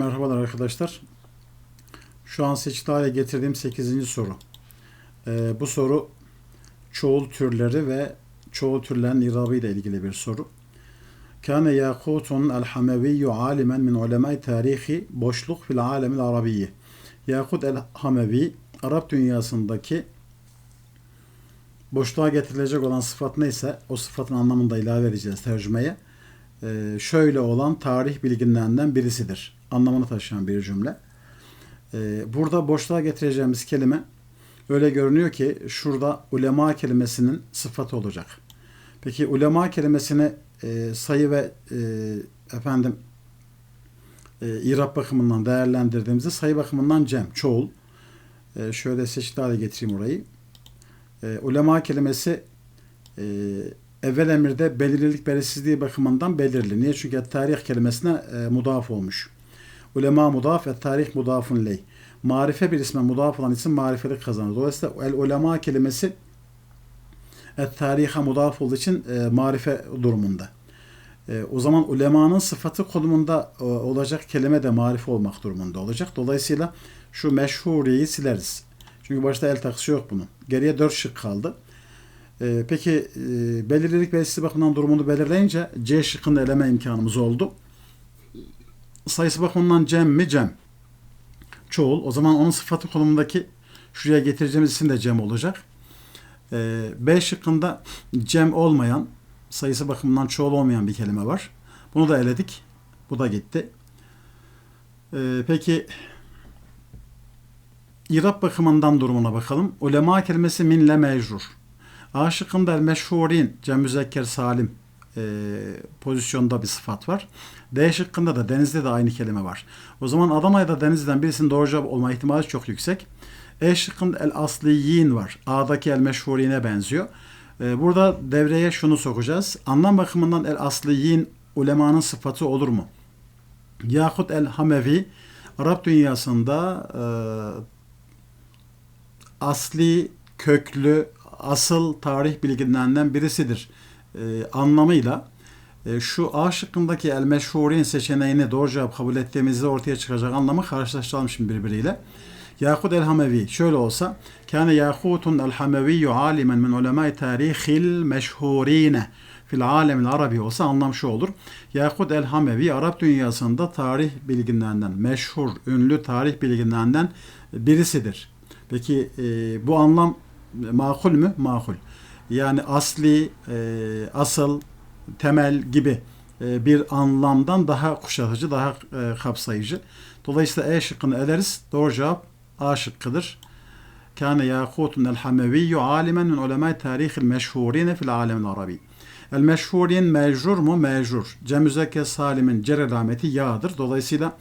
Merhabalar arkadaşlar. Şu an seçili hale getirdiğim 8. soru. Ee, bu soru çoğul türleri ve çoğul türlerin irabı ile ilgili bir soru. Kâne Yakutun el-Hameviyyü alimen min ulemay tarihi boşluk fil alemil arabiyyi. Yakut el-Hamevi Arap dünyasındaki boşluğa getirilecek olan sıfat neyse o sıfatın anlamında ilave edeceğiz tercümeye. Ee, şöyle olan tarih bilginlerinden birisidir. Anlamını taşıyan bir cümle. Ee, burada boşluğa getireceğimiz kelime öyle görünüyor ki şurada ulema kelimesinin sıfatı olacak. Peki ulema kelimesini e, sayı ve e, efendim e, irab bakımından değerlendirdiğimizde sayı bakımından cem, çoğul. E, şöyle seçili hale getireyim orayı. Ulema kelimesi evvel emirde belirlilik belirsizliği bakımından belirli. Niye? Çünkü tarih kelimesine e, mudaf olmuş. Ulema mudaf ve tarih mudafun ley. Marife bir isme mudaf olan isim marifelik kazanır. Dolayısıyla el ulema kelimesi et tarihe mudaf olduğu için e, marife durumunda. E, o zaman ulemanın sıfatı konumunda e, olacak kelime de marife olmak durumunda olacak. Dolayısıyla şu meşhuriyi sileriz. Çünkü başta el takısı yok bunun. Geriye dört şık kaldı. E, peki e, belirlilik belirsiz bakımından durumunu belirleyince C şıkkını eleme imkanımız oldu. Sayısı bakımından cem mi cem? Çoğul. O zaman onun sıfatı konumundaki şuraya getireceğimiz isim de cem olacak. E, B şıkkında cem olmayan, sayısı bakımından çoğul olmayan bir kelime var. Bunu da eledik. Bu da gitti. E, peki İrab bakımından durumuna bakalım. Ulema kelimesi minle mecrur. A şıkkında el meşhurin, cem müzekker salim e, pozisyonda bir sıfat var. D şıkkında da denizde de aynı kelime var. O zaman Adana'da denizden birisinin doğru cevap olma ihtimali çok yüksek. E şıkkında el asliyin var. A'daki el meşhurine benziyor. E, burada devreye şunu sokacağız. Anlam bakımından el asliyin ulemanın sıfatı olur mu? Yahut el hamevi Arap dünyasında e, asli, köklü, asıl tarih bilginlerinden birisidir e, anlamıyla e, şu A şıkkındaki el meşhurin seçeneğini doğru cevap kabul ettiğimizde ortaya çıkacak anlamı karşılaştıralım şimdi birbiriyle. Yakut el Hamevi şöyle olsa kâne Yakutun el Hameviyyü alimen min ulemâi tarihil meşhurine fil alemil arabi olsa anlam şu olur. Yakut el Hamevi Arap dünyasında tarih bilginlerinden meşhur, ünlü tarih bilginlerinden birisidir. Peki e, bu anlam makul mü? Makul. Yani asli, e, asıl, temel gibi e, bir anlamdan daha kuşatıcı, daha e, kapsayıcı. Dolayısıyla E şıkkını eleriz. Doğru cevap A şıkkıdır. Kâne Yakutun el Hameviyyü alimen min ulemâi tarihil meşhurine fil alemil arabi. El meşhurin mecrur mu? Mecrur. Cem müzekker salimin cer yağdır. Dolayısıyla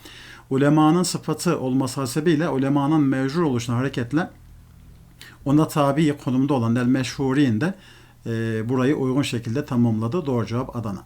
ulemanın sıfatı olması hasebiyle ulemanın mecrur oluşuna hareketle ona tabi konumda olan el meşhurin de e, burayı uygun şekilde tamamladı. Doğru cevap Adana.